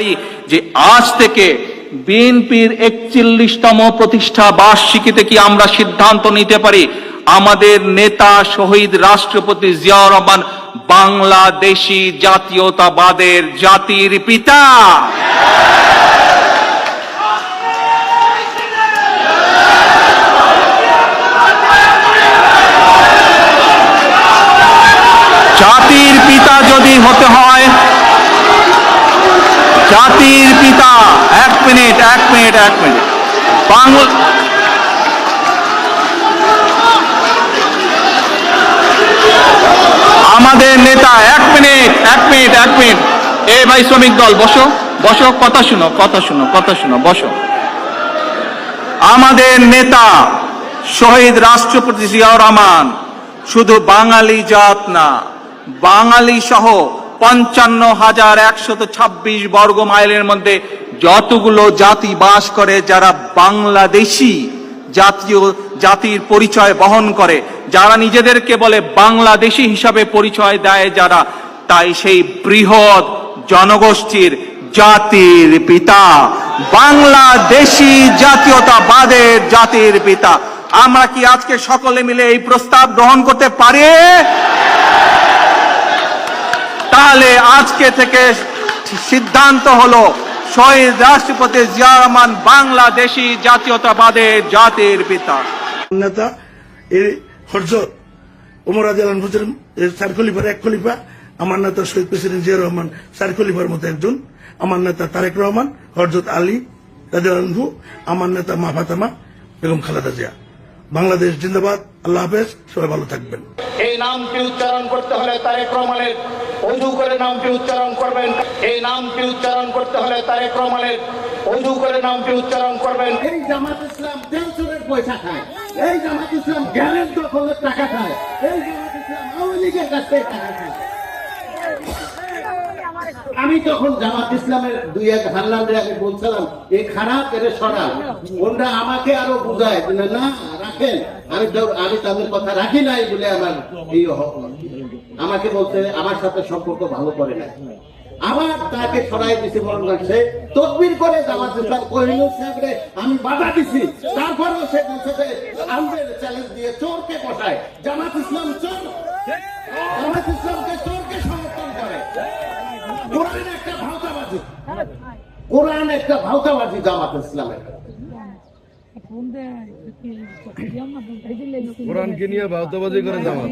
পারি যে আজ থেকে বিএনপির একচল্লিশতম প্রতিষ্ঠা বার্ষিকীতে কি আমরা সিদ্ধান্ত নিতে পারি? আমাদের নেতা শহীদ রাষ্ট্রপতি জিয়াউর রহমান বাংলাদেশি জাতীয়তাবাদের জাতির পিতা। জাতির পিতা যদি হতে হয় জাতির পিতা, এক মিনিট এক মিনিট এক মিনিট। বাংলা আমাদের নেতা, এক মিনিট এক মিনিট এক মিনিট। এ ভাই শ্রমিক দল, বসো বসো, কথা শুনো কথা শুনো কথা শুনো, বসো। আমাদের নেতা শহীদ রাষ্ট্রপতি জিয়াউর রহমান, শুধু বাঙালি জাত না, বাঙালি সহ পঞ্চান্ন হাজার একশত ছাব্বিশ বর্গ মাইলের মধ্যে যতগুলো জাতি বাস করে, যারা বাংলাদেশি জাতীয় জাতির পরিচয় বহন করে, যারা নিজেদেরকে বলে বাংলাদেশি হিসাবে পরিচয় দেয় যারা, তাই সেই বৃহৎ জনগোষ্ঠীর জাতির পিতা। বাংলাদেশি জাতীয়তাবাদের জাতির পিতা। আমরা কি আজকে সকলে মিলে এই প্রস্তাব গ্রহণ করতে পারি? তাহলে আজকে থেকে সিদ্ধান্ত হলো শহীদ রাষ্ট্রপতি জিয়া রহমান বাংলাদেশি জাতীয়তাবাদের জাতির পিতা। নেতা আমার নেতা শহীদ প্রেসিডেন্ট জিয়া রহমান চার খলিফার মতো একজন, আমার নেতা তারেক রহমান হরজত আলী রাজু আমার নেতা মা ফাতেমা বেগম খালেদা জিয়া। বাংলাদেশ জিন্দাবাদ। আল্লাহ হাফেজ সবাই ভালো থাকবেন। এই নামটি উচ্চারণ করতে হলে তারেক রহমানের অজু করে নামটি উচ্চারণ করবেন। এই নামটি উচ্চারণ করতে হলে তারেক রহমানের অজু করে নামটি উচ্চারণ করবেন। এই জামাত ইসলাম পেনশনের পয়সা খায়। এই জামাত ইসলাম জ্ঞানের দখলের টাকা খায়। এই জামাত ইসলাম আওয়ামী লীগের কাছ থেকে টাকা খায়। আমি তখন জামাত ইসলামের দুই এক হাল্লাদের আগে বলছিলাম এই খারাপ এর সরাল। ওনরা আমাকে আরও বুঝায়। না, রাখেন। আমি আমি তাদের কথা রাখি নাই বলে আমার এই আমাকে বলতে আমার সাথে সম্পর্ক ভালো করে না আবার তাকে সরাই দিছে মরণ লাগছে তদবির করে জামাত ইসলাম কহিল, সাহেবরে, আমি বাধা দিছি। তারপরেও সে বলছে যে আমাদের চ্যালেঞ্জ দিয়ে চোরকে বসায়। জামাত ইসলাম চোর। কোরআন একটা ভাওতাবাজি জামাত ইসলামের কোরআনকে নিয়ে ভাওতাবাজি করে জামাত